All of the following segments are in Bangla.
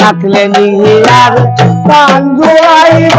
ডাকলে নিয়ে আর কান জোড়াইব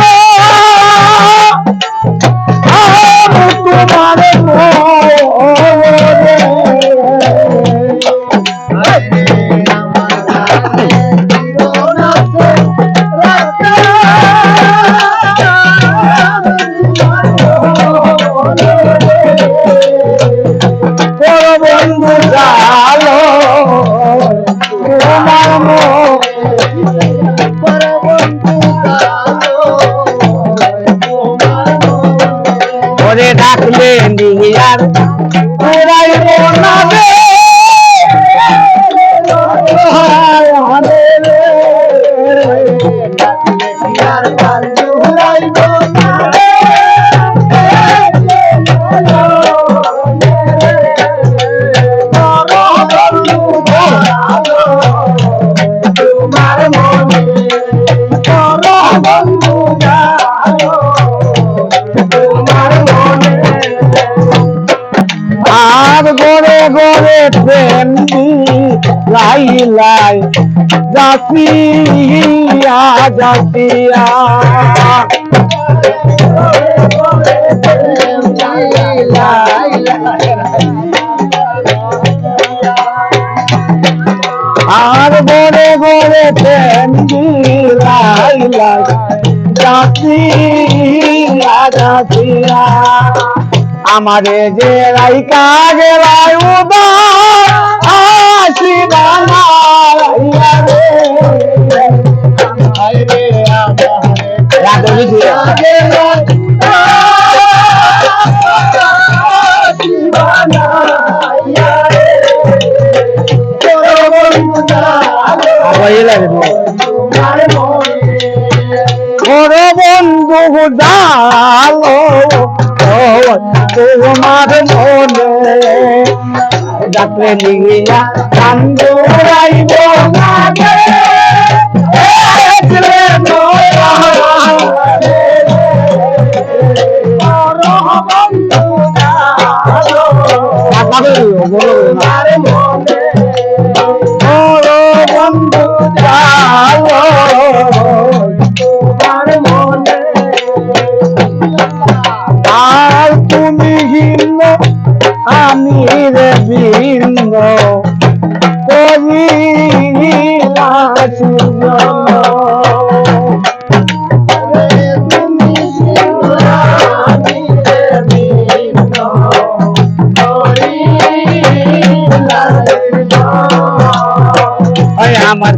প্রেম লাই লাই জাসিয়া জাসিয়া। আর গড়ে গড়ে প্রেম লাই লাই জাসিয়া জাসিয়া। আমারে যে রাইকা গেলাই উদা আসিবা না রাইয়া রে। আই রে আমারে রাধবি বড় বন্ধু জালো তোমার মনে যাতে নিয়া কান্দুরাইব লাগে বন্ধু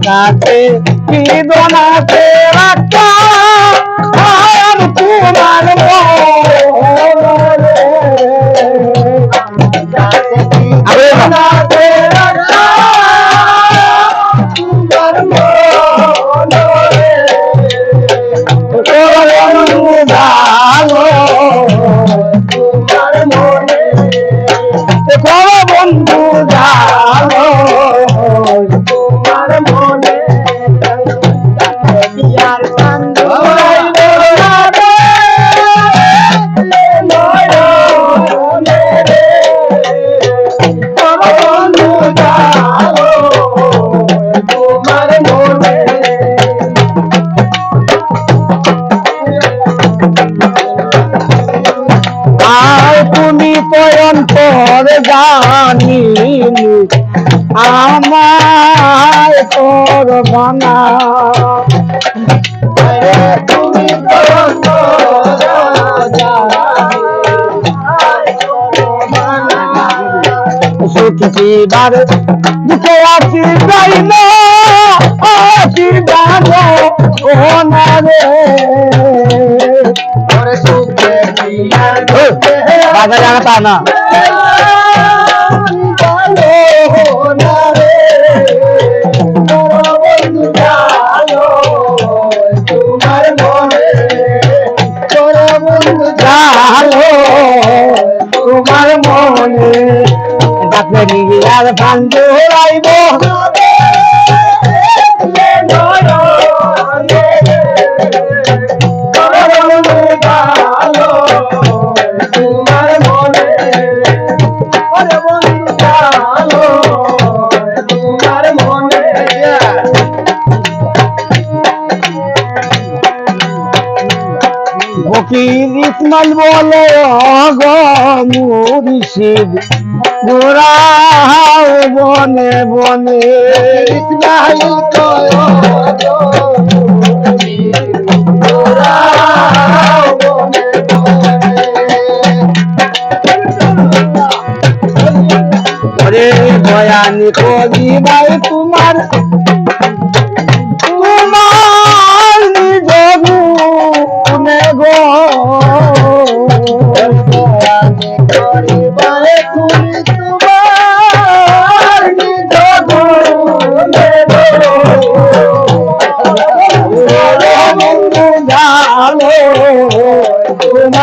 কাছে কি দোনা রাখা পয়ন্তর জানি আমায় করবানা তুমি তো সুখিবার দুঃখে আছি যাই না আছি জানো ও না রে সুখে দিয়ার বাজা জানাতা না ডাকলে আর ফান্দু রাইব ফকির ইসমাইল বলে অগ মুর্শিদ গোড়াও বনে বনে। ইসমাইল কয় ওরে বয়ানি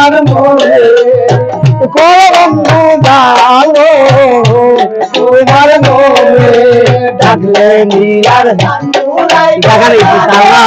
তোমার মনে বন্ধু জানো তোমার মনে ডাকলে নীলার দেখালে তারা